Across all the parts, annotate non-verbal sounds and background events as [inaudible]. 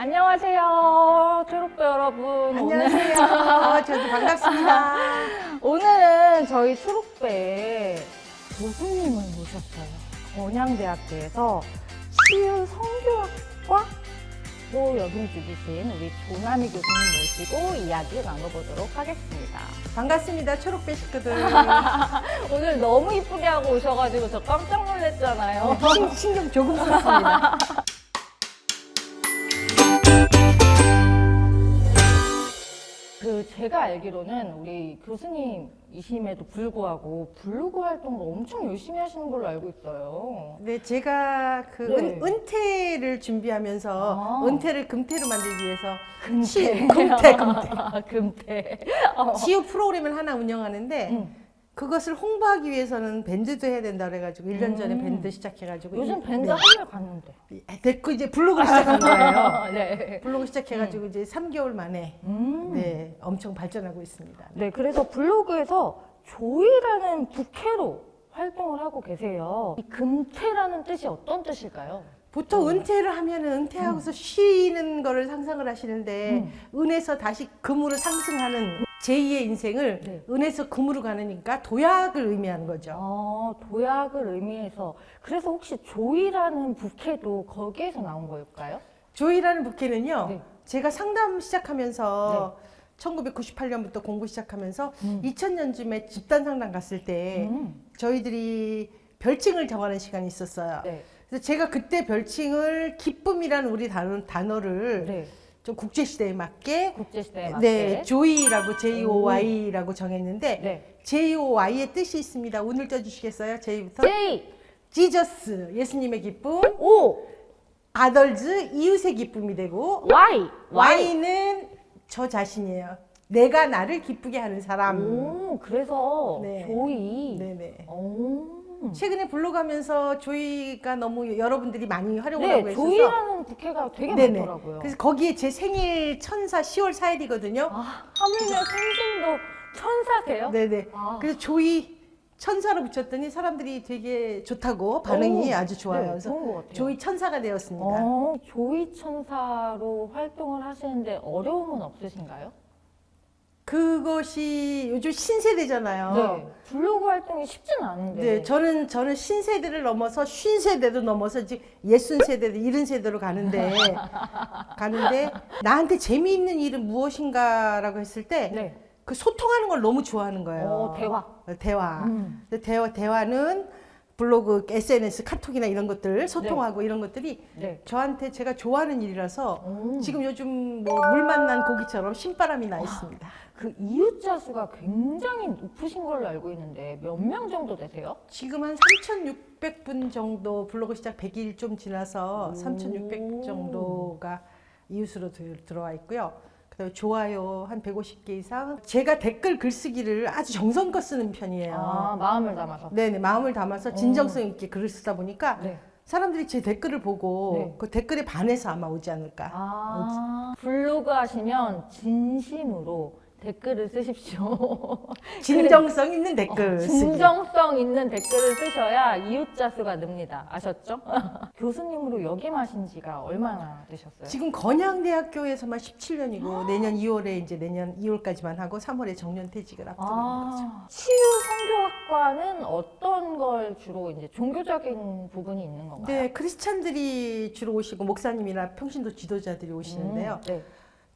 안녕하세요, 초록배 여러분. 안녕하세요. 저도 반갑습니다. 오늘, [laughs] 오늘은 저희 초록배에 교수님을 모셨어요. 건양대학교에서 치유 성교학과로 연을 죽이신 우리 조남희 교수님 모시고 이야기 나눠보도록 하겠습니다. 반갑습니다. 초록배 식구들. [laughs] 오늘 너무 이쁘게 하고 오셔가지고 저 깜짝 놀랐잖아요. 신, 신경 조금 썼습니다. [laughs] 제가 알기로는 우리 교수님이심에도 불구하고 블로그 활동을 엄청 열심히 하시는 걸로 알고 있어요. 네, 제가 그 네. 은, 은퇴를 준비하면서 아. 은퇴를 금태로 만들기 위해서 금태. 치, 금태, 금태. 금태. 어. 치유 프로그램을 하나 운영하는데 음. 그것을 홍보하기 위해서는 밴드도 해야 된다 그래가지고 1년 전에 음. 밴드 시작해가지고 요즘 이- 밴드 네. 한일 갔는데. 됐고 이제 블로그를 시작한 [laughs] 거예요. 네. 블로그 시작해가지고 이제 3개월 만에 음. 네 엄청 발전하고 있습니다. 네, 그래서 블로그에서 조이라는 부캐로 활동을 하고 계세요. 이 금태라는 뜻이 어떤 뜻일까요? 보통 음. 은퇴를 하면은 은퇴하고서 쉬는 거를 상상을 하시는데 음. 은에서 다시 금으로 상승하는 제2의 인생을 네. 은에서 금으로 가느니까 도약을 의미하는 거죠. 어, 도약을 의미해서 그래서 혹시 조이라는 부캐도 거기에서 나온 걸까요? 조이라는 부캐는요. 네. 제가 상담 시작하면서 1998년부터 공부 시작하면서 음. 2000년쯤에 집단 상담 갔을 때 음. 저희들이 별칭을 정하는 시간이 있었어요. 네. 그래서 제가 그때 별칭을 기쁨이라는 우리 단어, 단어를 네. 좀 국제 시대에 맞게 국제 시대에 맞게. 네, 조이라고 J-O-Y라고 정했는데 네. J-O-Y의 뜻이 있습니다. 오늘 떠주시겠어요? J부터 J, 지저스 예수님의 기쁨, O, 아덜즈 이웃의 기쁨이 되고 Y, Y는 저 자신이에요. 내가 나를 기쁘게 하는 사람. 오, 그래서 네. 조이. 네네. 오. 최근에 블로그하면서 조이가 너무 여러분들이 많이 활용을 네, 하고 있어서 조이라는 부캐가 되게 네네. 많더라고요. 그래서 거기에 제 생일 천사 10월 4일이거든요. 아, 하물며 생신도 천사세요? 네네. 아. 그래서 조이 천사로 붙였더니 사람들이 되게 좋다고 반응이 오, 아주 좋아요. 네, 그래서 좋은 것 같아요. 조이 천사가 되었습니다. 어, 조이 천사로 활동을 하시는데 어려움은 없으신가요? 그것이 요즘 신세대잖아요. 네. 블로그 활동이 쉽지는 않은데. 네, 저는 저는 신세대를 넘어서 쉰세대도 넘어서 이제 예순 세대도 일흔 세대로 가는데 [laughs] 가는데 나한테 재미있는 일은 무엇인가라고 했을 때그 네. 소통하는 걸 너무 좋아하는 거예요. 어, 대화. 대화. 음. 대화 대화는 블로그, SNS, 카톡이나 이런 것들 소통하고 이런 것들이 네. 저한테 제가 좋아하는 일이라서 음. 지금 요즘 뭐 물 만난 고기처럼 신바람이 나 있습니다. 그 이웃자 수가 굉장히 높으신 걸로 알고 있는데 몇 명 정도 되세요? 지금 한 3,600분 정도 블로그 시작 100일 좀 지나서 오. 3,600 정도가 이웃으로 들, 들어와 있고요. 그다음에 좋아요 한 150개 이상. 제가 댓글 글쓰기를 아주 정성껏 쓰는 편이에요. 아, 마음을 담아서. 네네 마음을 담아서 진정성 있게 글을 쓰다 보니까 네. 사람들이 제 댓글을 보고 네. 그 댓글에 반해서 아마 오지 않을까. 아, 블로그 하시면 진심으로 댓글을 쓰십시오. [laughs] 진정성 있는 댓글 쓰기. 어, 진정성 있는 댓글을 쓰셔야 이웃자 수가 늡니다. 아셨죠? [laughs] 교수님으로 역임하신 지가 얼마나 되셨어요? 지금 건양대학교에서만 17년이고 내년 2월에 이제 내년 2월까지만 하고 3월에 정년 퇴직을 앞두고 있는 거죠. 아, 치유 성교학과는 어떤 걸 주로 이제 종교적인 부분이 있는 건가요? 네, 크리스찬들이 주로 오시고 목사님이나 평신도 지도자들이 오시는데요. 음, 네.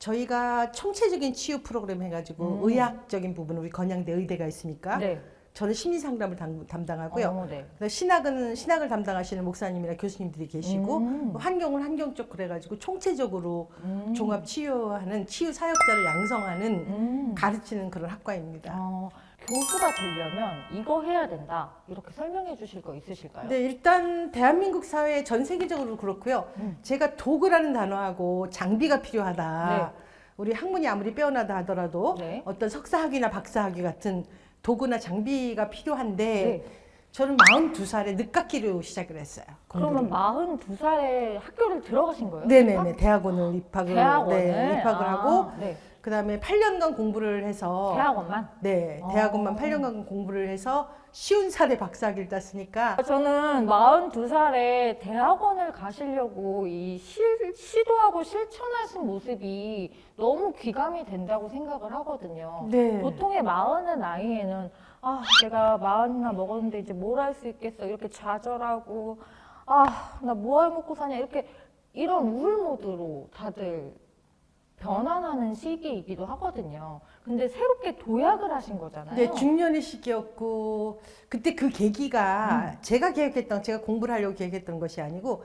저희가 총체적인 치유 프로그램 해가지고 음. 의학적인 부분 우리 건양대 의대가 있으니까 네. 저는 심리 상담을 담, 담당하고요. 어, 네. 신학은 신학을 담당하시는 목사님이나 교수님들이 계시고 음. 환경은 환경적 그래가지고 총체적으로 음. 종합 치유하는 치유 사역자를 양성하는 음. 가르치는 그런 학과입니다. 어, 교수가 되려면 이거 해야 된다. 이렇게 설명해 주실 거 있으실까요? 네, 일단 대한민국 사회 전 세계적으로 그렇고요. 음. 제가 도구라는 단어하고 장비가 필요하다. 네. 우리 학문이 아무리 빼어나다 하더라도 네. 어떤 석사학위나 박사학위 같은 도구나 장비가 필요한데 네. 저는 42살에 늦깎이로 시작을 했어요. 그러면 공부를. 42살에 학교를 들어가신 거예요? 네네네 대학원을 입학을 대학원을 네, 입학을 아, 하고 네. 그다음에 8년간 공부를 해서 대학원만? 네, 어. 대학원만 8년간 공부를 해서 쉬운 살에 박사학위를 땄으니까 저는 42살에 대학원을 가시려고 이 실, 시도하고 실천하신 모습이 너무 귀감이 된다고 생각을 하거든요. 네. 보통의 마흔의 나이에는 아, 내가 마흔이나 먹었는데 이제 뭘 할 수 있겠어. 이렇게 좌절하고 아, 나뭐할 먹고 사냐. 이렇게 이런 우울 모드로 다들 변환하는 시기이기도 하거든요. 근데 새롭게 도약을 하신 거잖아요. 네, 중년의 시기였고 그때 그 계기가 제가 계획했던 제가 공부를 하려고 계획했던 것이 아니고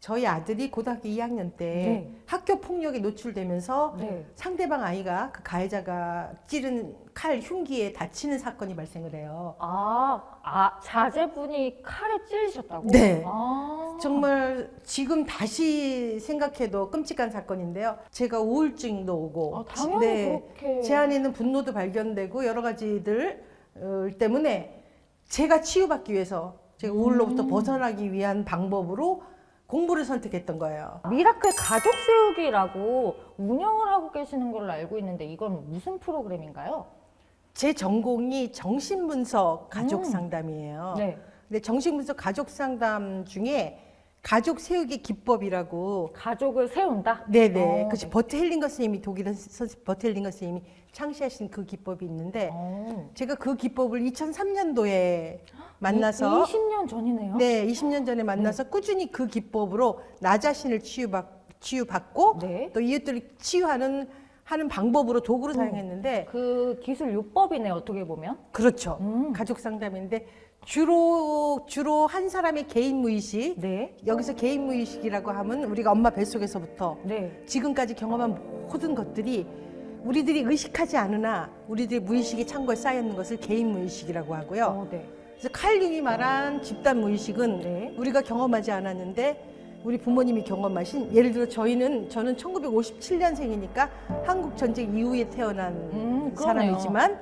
저희 아들이 고등학교 2학년 때 네. 학교 폭력에 노출되면서 네. 상대방 아이가 그 가해자가 찌른 칼 흉기에 다치는 사건이 발생을 해요. 아, 아 자제분이 칼에 찔리셨다고? 네. 아. 정말 지금 다시 생각해도 끔찍한 사건인데요. 제가 우울증도 오고, 아, 당연히 네, 그렇게. 제 안에는 분노도 발견되고 여러 가지들 어, 때문에 제가 치유받기 위해서 제가 우울로부터 음. 벗어나기 위한 방법으로 공부를 선택했던 거예요. 미라클 가족 세우기라고 운영을 하고 계시는 걸로 알고 있는데 이건 무슨 프로그램인가요? 제 전공이 정신분석 가족 음. 상담이에요. 네. 근데 정신분석 가족 상담 중에 가족 세우기 기법이라고 가족을 세운다? 네네. 어, 그것이 네. 버트 헬링거 선생님이 독일의 선생 버트 헬링거 선생님이 창시하신 그 기법이 있는데 어. 제가 그 기법을 2003년도에 만나서 20년 전이네요. 네, 20년 전에 만나서 꾸준히 그 기법으로 나 자신을 치유받, 치유받고 네. 또 이웃들을 치유하는 하는 방법으로 도구로 음. 사용했는데 그 기술 요법이네 어떻게 보면. 그렇죠. 음. 가족 상담인데 주로 주로 한 사람의 개인 무의식 네. 여기서 개인 무의식이라고 하면 우리가 엄마 뱃속에서부터 네. 지금까지 경험한 모든 것들이 우리들이 의식하지 않으나 우리들의 무의식의 창고에 쌓여 있는 것을 개인 무의식이라고 하고요. 어, 네. 그래서 칼융이 말한 집단 무의식은 네. 우리가 경험하지 않았는데 우리 부모님이 경험하신 예를 들어 저희는 저는 1957년생이니까 한국 전쟁 이후에 태어난 음. 사람이지만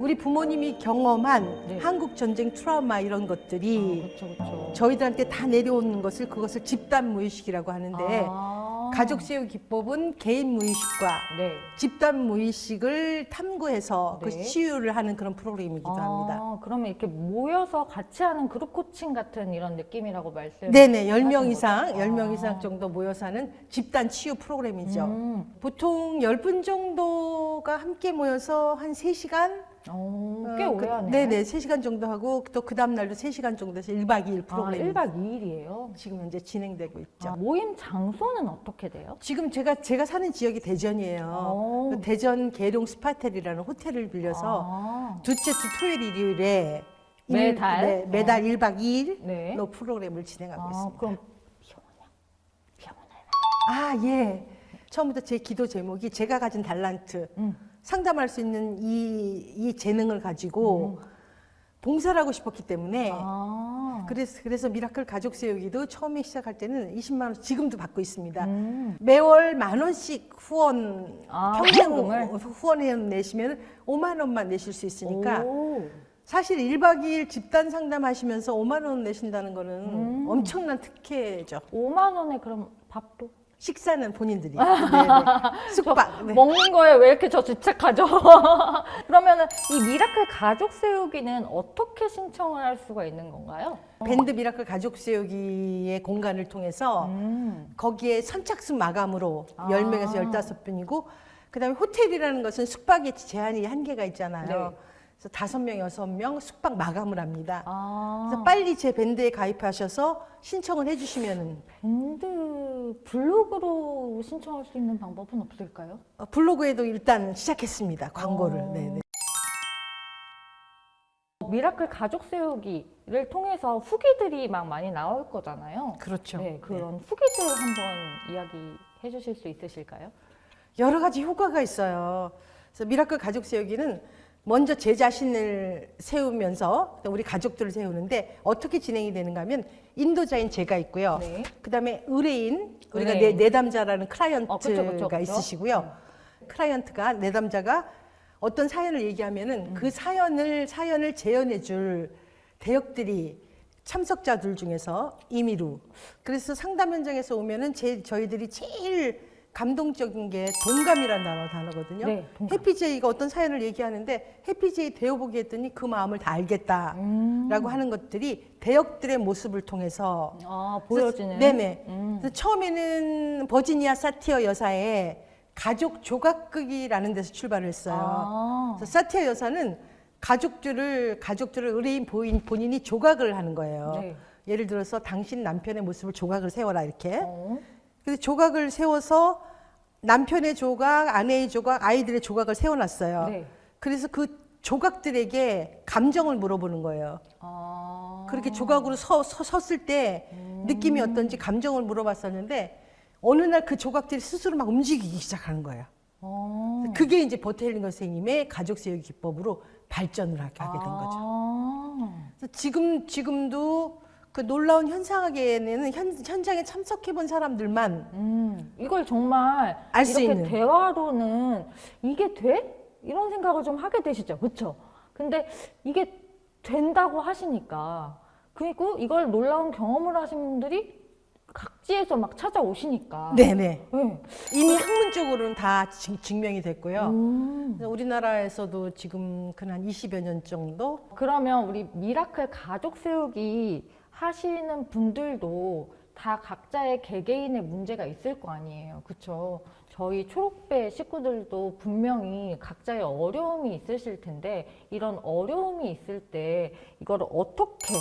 우리 부모님이 경험한 네. 한국 전쟁 트라우마 이런 것들이 그렇죠, 그렇죠. 저희들한테 다 내려오는 것을 그것을 집단 무의식이라고 하는데 아. 가족 세우 기법은 개인 무의식과 네. 집단 무의식을 탐구해서 그 네. 치유를 하는 그런 프로그램이기도 합니다. 아, 그러면 이렇게 모여서 같이 하는 그룹 코칭 같은 이런 느낌이라고 말씀. 네네, 10명 하신 이상, 거죠? 10명 아. 이상 정도 모여서 하는 집단 치유 프로그램이죠. 음. 보통 10분 정도가 함께 모여서 한 3시간? 어, 꽤 어, 오래 그- 하네요. 네네, 3시간 정도 하고 또 그 다음 날도 3시간 정도 해서 1박 2일 아, 프로그램이 1박 2일이에요. 지금 현재 진행되고 있죠. 아, 모임 장소는 어떻게 돼요? 지금 제가 제가 사는 지역이 대전이에요. 오. 그 대전 계룡 스파텔이라는 호텔을 빌려서 아, 둘째 주 토요일 일요일에 일- 매달? 네, 매달 1박 2일로 네. 프로그램을 진행하고 아, 있습니다. 그럼 비용은요? 비용은 아, 예. 처음부터 제 기도 제목이 제가 가진 달란트, 음. 상담할 수 있는 이, 이 재능을 가지고 봉사를 하고 싶었기 때문에 아, 그래서, 그래서 미라클 가족 세우기도 처음에 시작할 때는 20만 원 지금도 받고 있습니다. 음. 매월 만 원씩 후원 아, 평생? 후원해 내시면 5만 원만 내실 수 있으니까 오. 사실 1박 2일 집단 상담하시면서 5만 원 내신다는 거는 음. 엄청난 특혜죠. 5만 원에 그럼 밥도 식사는 본인들이. [laughs] 네, 네. 숙박. 네. 먹는 거에 왜 이렇게 저 집착하죠? [laughs] 그러면은 이 미라클 가족 세우기는 어떻게 신청을 할 수가 있는 건가요? 밴드 미라클 가족 세우기의 공간을 통해서 음. 거기에 선착순 마감으로 아. 10명에서 15분이고 그다음에 호텔이라는 것은 숙박의 제한이 한계가 있잖아요. 네. 그래서 5명, 6명 숙박 마감을 합니다. 아, 그래서 빨리 제 밴드에 가입하셔서 신청을 해주시면은 밴드 블로그로 신청할 수 있는 방법은 없을까요? 어, 블로그에도 일단 시작했습니다. 광고를. 어. 네, 네. 미라클 가족 세우기를 통해서 후기들이 막 많이 나올 거잖아요. 그렇죠. 네, 그런 후기들 한번 이야기해 주실 수 있으실까요? 여러 가지 효과가 있어요. 그래서 미라클 가족 세우기는 먼저 제 자신을 세우면서 우리 가족들을 세우는데 어떻게 진행이 되는가 하면 인도자인 제가 있고요. 네. 그다음에 의뢰인 우리가 의뢰인. 내, 내담자라는 클라이언트가 어, 그쵸, 그쵸, 그쵸. 있으시고요. 클라이언트가 내담자가 어떤 사연을 얘기하면은 음. 그 사연을 사연을 재현해 줄 대역들이 참석자들 중에서 임의로 그래서 상담 현장에서 오면은 제 저희들이 제일 감동적인 게 동감이라는 단어, 단어거든요. 네, 동감. 해피제이가 어떤 사연을 얘기하는데 해피제이 되어보게 했더니 그 마음을 다 알겠다라고 음. 하는 것들이 대역들의 모습을 통해서 아 보여지는. 네네. 음. 그래서 처음에는 버지니아 사티어 여사의 가족 조각극이라는 데서 출발을 했어요. 아. 그래서 사티어 여사는 가족들을 가족들을 의뢰인 보인 본인이 조각을 하는 거예요. 네. 예를 들어서 당신 남편의 모습을 조각을 세워라 이렇게. 어. 그래서 조각을 세워서 남편의 조각, 아내의 조각, 아이들의 조각을 세워놨어요. 네. 그래서 그 조각들에게 감정을 물어보는 거예요. 아. 그렇게 조각으로 서, 서- 섰을 때 느낌이 어떤지 감정을 물어봤었는데 어느 날 그 조각들이 스스로 막 움직이기 시작하는 거예요. 어. 그게 이제 버텔링거 선생님의 가족 세우기 기법으로 발전을 하게 된 거죠. 아. 지금 지금도 그 놀라운 현상에는 현, 현장에 참석해 본 사람들만 음, 이걸 정말 알 수 이렇게 있는. 대화로는 이게 돼? 이런 생각을 좀 하게 되시죠. 그렇죠? 근데 이게 된다고 하시니까 그리고 이걸 놀라운 경험을 하신 분들이 각지에서 막 찾아오시니까 네네 네. 이미 학문적으로는 다 증, 증명이 됐고요. 음. 그래서 우리나라에서도 지금 그한 20여 년 정도 그러면 우리 미라클 가족 세우기 하시는 분들도 다 각자의 개개인의 문제가 있을 거 아니에요. 그렇죠? 저희 초록배 식구들도 분명히 각자의 어려움이 있으실 텐데 이런 어려움이 있을 때 이걸 어떻게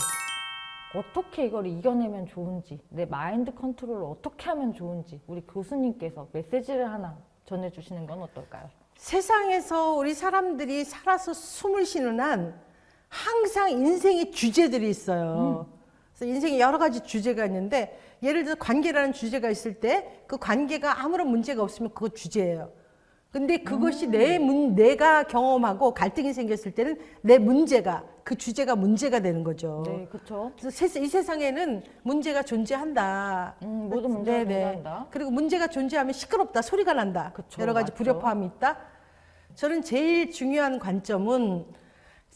어떻게 이걸 이겨내면 좋은지 내 마인드 컨트롤을 어떻게 하면 좋은지 우리 교수님께서 메시지를 하나 전해주시는 건 어떨까요? 세상에서 우리 사람들이 살아서 숨을 쉬는 한 항상 인생의 주제들이 있어요. 그래서 인생에 여러 가지 주제가 있는데 예를 들어 관계라는 주제가 있을 때 그 관계가 아무런 문제가 없으면 그거 주제예요. 근데 그것이 내 문, 내가 경험하고 갈등이 생겼을 때는 내 문제가 그 주제가 문제가 되는 거죠. 네, 그렇죠. 이 세상에는 문제가 존재한다. 음, 모든 문제가 네네. 존재한다. 그리고 문제가 존재하면 시끄럽다, 소리가 난다. 그쵸, 여러 가지 맞죠. 불협화음이 있다. 저는 제일 중요한 관점은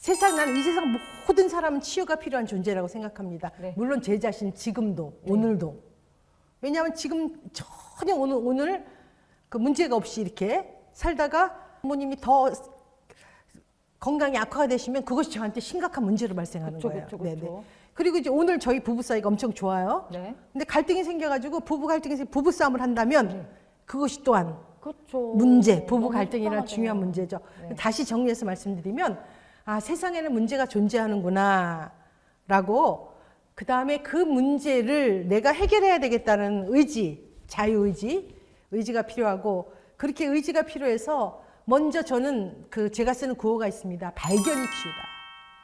세상 나는 이 세상 모든 사람은 치유가 필요한 존재라고 생각합니다. 네. 물론 제 자신 지금도 오늘도 왜냐하면 지금 전혀 오늘 오늘 그 문제가 없이 이렇게 살다가 부모님이 더 건강이 악화가 되시면 그것이 저한테 심각한 문제로 발생하는 그쵸, 거예요. 그쵸, 네네. 그쵸. 그리고 이제 오늘 저희 부부 사이가 엄청 좋아요. 네. 근데 갈등이 생겨가지고 부부 갈등이 생 부부 싸움을 한다면 그것이 또한 그렇죠. 문제, 부부 속상하죠. 중요한 문제죠. 네. 다시 정리해서 말씀드리면 아 세상에는 문제가 존재하는구나 라고 그 다음에 그 문제를 내가 해결해야 되겠다는 의지, 자유의지, 의지가 필요하고 그렇게 의지가 필요해서 먼저 저는 그 제가 쓰는 구호가 있습니다. 발견이 치유다.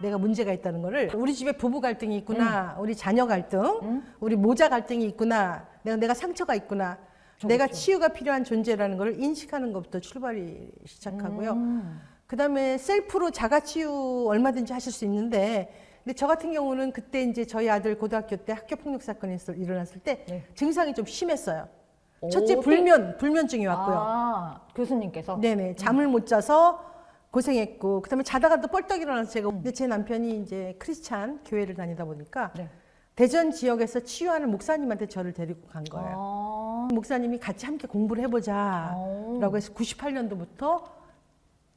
내가 문제가 있다는 거를 우리 집에 부부 갈등이 있구나, 우리 자녀 갈등, 우리 모자 갈등이 있구나, 내가 내가 상처가 있구나, 내가 치유가 필요한 존재라는 걸 인식하는 것부터 출발이 시작하고요. 음. 그 다음에 셀프로 자가 치유 얼마든지 하실 수 있는데 근데 저 같은 경우는 그때 이제 저희 아들 고등학교 때 학교 폭력 사건이 있- 일어났을 때 네. 증상이 좀 심했어요. 오, 첫째 또- 불면 불면증이 왔고요. 아, 교수님께서 네네 잠을 못 자서 고생했고 그다음에 자다가 또 뻘떡 일어나서 제가 근데 제 남편이 이제 크리스찬 교회를 다니다 보니까 네. 대전 지역에서 치유하는 목사님한테 저를 데리고 간 거예요. 아. 목사님이 같이 함께 공부를 해보자. 오. 라고 해서 98년도부터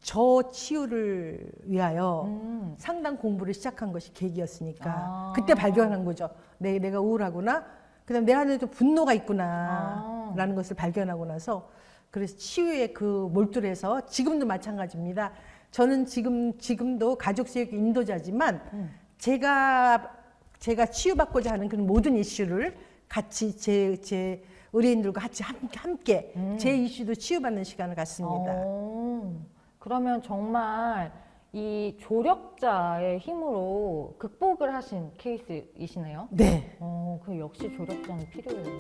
저 치유를 위하여 음. 상담 공부를 시작한 것이 계기였으니까 아. 그때 발견한 거죠. 내, 내가 우울하구나. 그다음 내 안에 도 분노가 있구나. 아. 라는 것을 발견하고 나서 그래서 치유의 그 몰두를 해서 지금도 마찬가지입니다. 저는 지금 지금도 가족 세육 인도자지만 음. 제가 제가 치유받고자 하는 그런 모든 이슈를 같이 제, 제 의뢰인들과 같이 함께, 함께 제 이슈도 치유받는 시간을 갖습니다. 어, 그러면 정말 이 조력자의 힘으로 극복을 하신 케이스이시네요. 네. 어, 그 역시 조력자는 필요해요.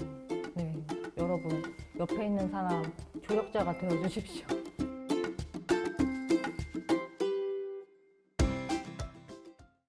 네, 여러분 옆에 있는 사람 조력자가 되어 주십시오.